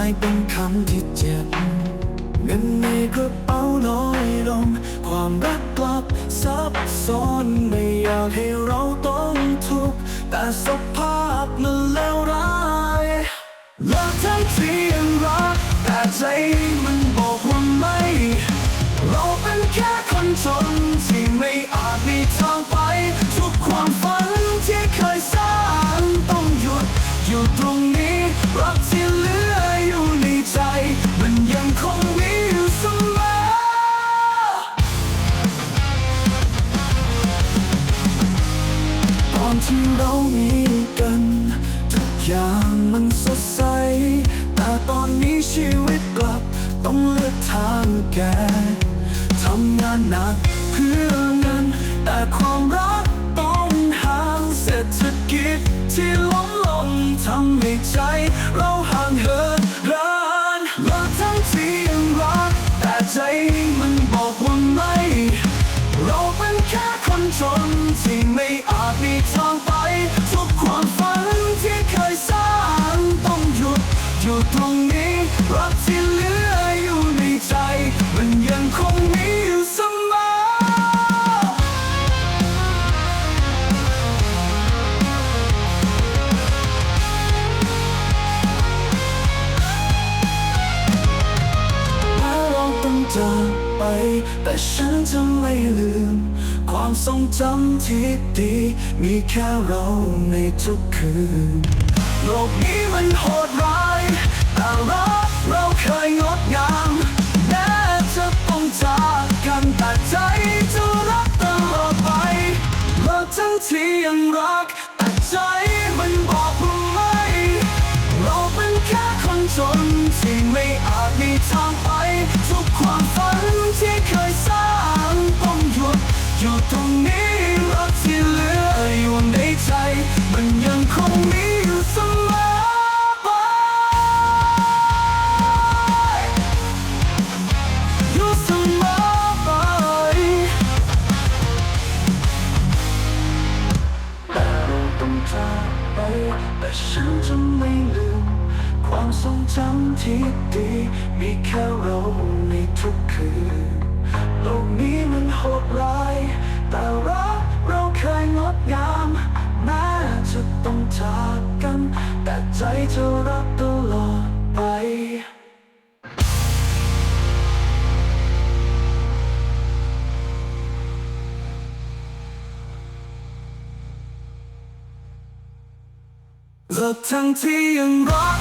ที่เคยหวานกลายเป็นคำที่เจ็บ เงินในกระเป๋าน้อยลง ความรักกลับซับซ้อนไม่อยากให้เราต้องทุกข์แต่สภาพมันเลวร้ายเลิกทั้งที่ยังรักแต่ใจ ที่เรามีกัน ทุกอย่างมันสดใส แต่ตอนนี้ชีวิตกลับ ต้องเลือกทางแก่ทำงานหนักเพื่อเงิน แต่ความรักต้องห่างเศรษฐกิจที่ล้มลงทำให้ใจ เราห่างเหินร้านรักทั้งที่ยังรัก แต่ใจมันบอกว่าไม่ เราเป็นแค่คนจนที่ เราต้องจากไป แต่ฉันจะไม่ลืม ความทรงจำที่ดี มีแค่เราในทุกคืน โลกนี้มันโหดร้ายแต่รักเราเคยงดงามแม้จะต้องจากกันแต่ใจจะรักตลอดไปเลิกทั้งที่ยังรักแต่ใจ ที่ไม่อาจมีทางไป ทุกความฝันที่เคยสร้างต้องหยุดอยู่ตรงนี้รักที่เหลืออยู่ในใจ มันยังคงมีอยู่เสมอ ที่ดี มีแค่เราในทุกคืน โลกนี้มันโหดร้าย แต่รักเราเคยงดงาม แม้จะต้องจากกัน แต่ใจจะรักตลอดไปเลิกทั้งที่ยังรัก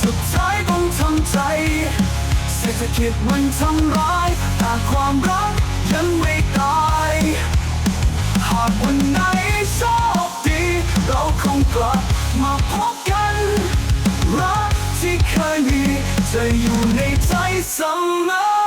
สุดท้ายต้ องทำใจ เศรษฐกิจมันทำร้ายแต่ความรักยังไม่ตาย หากวันไหนโชคดี เราคงกลับมาพบกัน รักที่เคยมีจะอยู่ในใจเสมอ